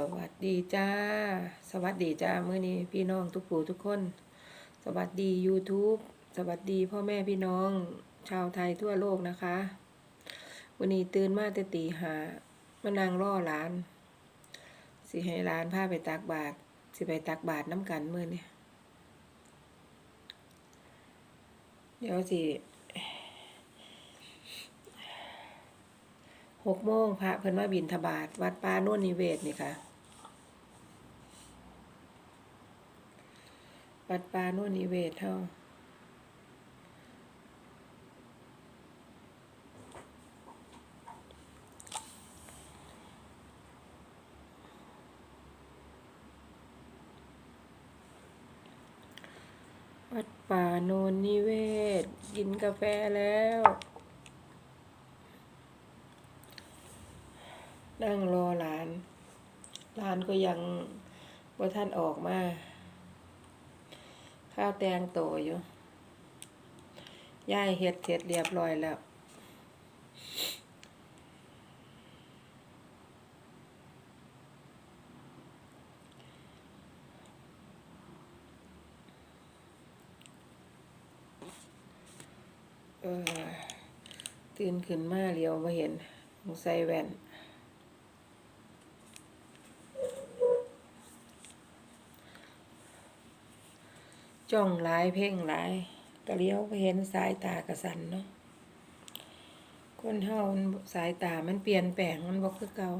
สวัสดีจ้า สวัสดีจ้าเมื่อนี้พี่น้องทุกผู้ทุกคน สวัสดี YouTube สวัสดีพ่อแม่พี่น้อง ชาวไทยทั่วโลกนะคะ วันนี้ตื่นมาแต่ตีหามานั่งรอหลาน สิให้หลานพาไปตักบาตรสิไปตักบาตรน้ำกันเมื่อนี้เดี๋ยวสิ หกโมงพระเพิ่นมาบินทบาทวัดป่าโน่นนิเวศนี่ค่ะ วัดป่าโน่นนิเวศเท่าวัดป่าโนนนิเวศ กินกาแฟแล้ว นั่งรอหลาน หลานก็ยังว่ท่านออกมา ข้าวแตงโตอยู่ย่ายเฮ็ดเสร็จเรียบร้อยแล้วเออตื่นขึ้นมาเลียวมาเห็นต้องใส่แว่น จ้องหลายเพ่งหลายก็เลี้ยวเห็นสายตากระสันเนาะคนเฮาสายตามันเปลี่ยนแปลงมันบ่คือเก่า